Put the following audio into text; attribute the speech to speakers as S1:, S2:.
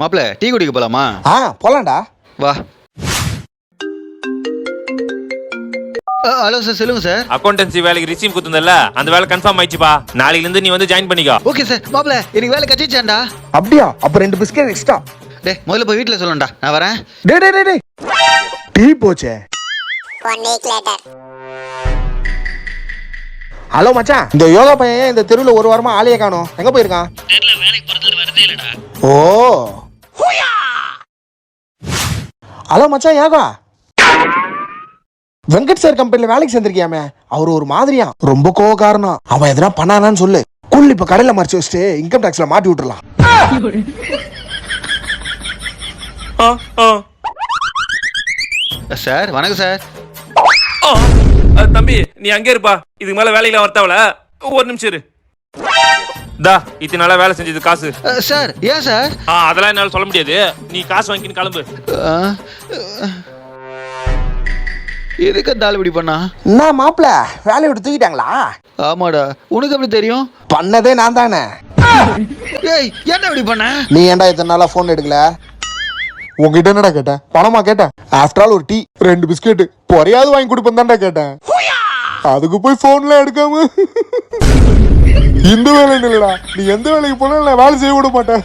S1: மாப்பிள டீ குடிக்க போலாமா?
S2: ஆ போலாம்டா.
S1: வா. ஹலோ சார் சொல்லுங்க சார்.
S3: அக்கௌண்டன்சி வேலைக்கு ரிசீவ் குத்துந்தல அந்த வேலை கன்ஃபார்ம் ஆயிடுச்சுப்பா. நாளையில இருந்து நீ வந்து ஜாயின் பண்ணிக்கோ.
S1: ஓகே சார் மாப்பிள எனக்கு வேலை கட்டிச்சாண்டா
S2: அப்படியா? அப்ப ரெண்டு பிஸ்கெட் எக்ஸ்ட்ரா
S1: டே முதல்ல போய் வீட்டில் சொல்லணும்டா நான் வரேன்.
S2: டே டே டே டே டீ போச்சே. ஹலோ மச்சான். இந்த யோகா பையன் இந்த தெருவில் ஒரு வாரமா ஆளையே காணோம்? எங்க போயிருக்கான்? ஓ. ஹலோ மச்சான் யோகா? வெங்கட் சார் கம்பெனில வேலைக்கு சேர்ந்திருக்கியாமே? அவர் ஒரு மாதிரியா? ரொம்ப கோவக்காரனா. அவன் எதனா பண்ணானான்னு சொல்லு. குள் இப்ப கடையில மறைச்சு வச்சுட்டு இன்கம் டாக்ஸ்ல மாட்டி விட்டுறலாம்.
S3: ஆ, ஆ.
S1: சார் வணக்கம் சார்.
S3: தம்பி நீ அங்கே இருப்பா. இதுக்கு மேல வேலையில வரத்தாவல. ஒரு நிமிஷம் இரு. தா இத்தனை நாளா வேலை செஞ்சது காசு.
S1: சார் ஏன் சார்?
S3: ஆ அதெல்லாம் என்னால சொல்ல முடியாது. நீ காசு வாங்கின்னு கிளம்பு.
S1: எதுக்கு அந்த ஆள் இப்படி பண்ணா?
S2: என்ன மாப்பிள வேலையை விட்டு தூக்கிட்டாங்களா?
S1: ஆமாடா உனக்கு எப்படி தெரியும்?
S2: பண்ணதே நான் தானே.
S1: ஏய் என்ன இப்படி பண்ண?
S2: நீ ஏன்டா இத்தனை நாளா போன் எடுக்கல? உங்ககிட்ட என்னடா கேட்டேன்? பணமா கேட்டேன்? ஆஃப்டர் ஆல் ஒரு டீ ரெண்டு பிஸ்கெட் பொறையாவது வாங்கி கொடுப்பேன் தான்டா கேட்டேன். அதுக்கு போய் ஃபோன்லாம் எடுக்காம. இந்த வேலை இல்லைடா. நீ எந்த வேலைக்கு போனாலும் நான் வேலை செய்ய விட மாட்டேன்.